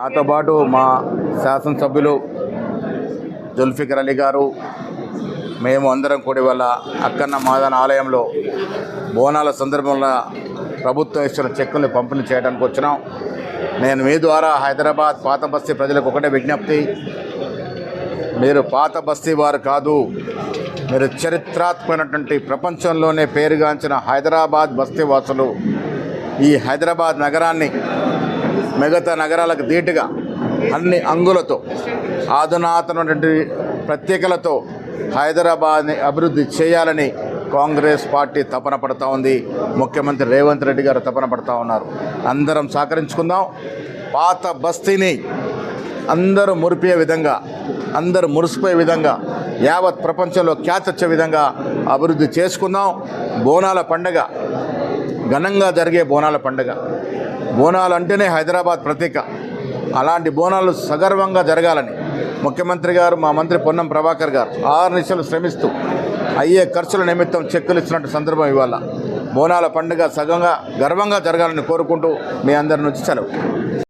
నాతో పాటు మా శాసనసభ్యులు జుల్ఫికర్ అలీ గారు మేము అందరం కూడి వల్ల అక్కన్న మాదన ఆలయంలో బోనాల సందర్భంలో ప్రభుత్వం ఇచ్చిన చెక్కుల్ని పంపిణీ చేయడానికి వచ్చినాం. నేను మీ ద్వారా హైదరాబాద్ పాత బస్తీ ప్రజలకు ఒకటే విజ్ఞప్తి. మీరు పాత బస్తీ వారు కాదు మీరు చరిత్రాత్మకమైనటువంటి ప్రపంచంలోనే పేరుగాంచిన హైదరాబాద్ బస్తీ వాసులు. ఈ హైదరాబాద్ నగరాన్ని మిగతా నగరాలకు ధీటుగా అన్ని అంగులతో ఆధునాతనటువంటి ప్రత్యేకలతో హైదరాబాద్ని అభివృద్ధి చేయాలని కాంగ్రెస్ పార్టీ తపన పడతా ఉంది. ముఖ్యమంత్రి రేవంత్ రెడ్డి గారు తపన పడతా ఉన్నారు. అందరం సహకరించుకుందాం. పాత బస్తీని అందరూ మురిపే విధంగా అందరూ మురిసిపోయే విధంగా యావత్ ప్రపంచంలో ఖ్యాతి వచ్చే విధంగా అభివృద్ధి చేసుకుందాం. బోనాల పండగ ఘనంగా జరిగే బోనాల పండగ. బోనాలు అంటేనే హైదరాబాద్ ప్రతీక. అలాంటి బోనాలు సగర్వంగా జరగాలని ముఖ్యమంత్రి గారు మా మంత్రి పొన్నం ప్రభాకర్ గారు ఆరు నిమిషాలు శ్రమిస్తూ అయ్యే ఖర్చుల నిమిత్తం చెక్కులు ఇచ్చినట్టు సందర్భం ఇవాళ. బోనాల పండుగ సగంగా గర్వంగా జరగాలని కోరుకుంటూ మీ అందరి నుంచి సెలవు.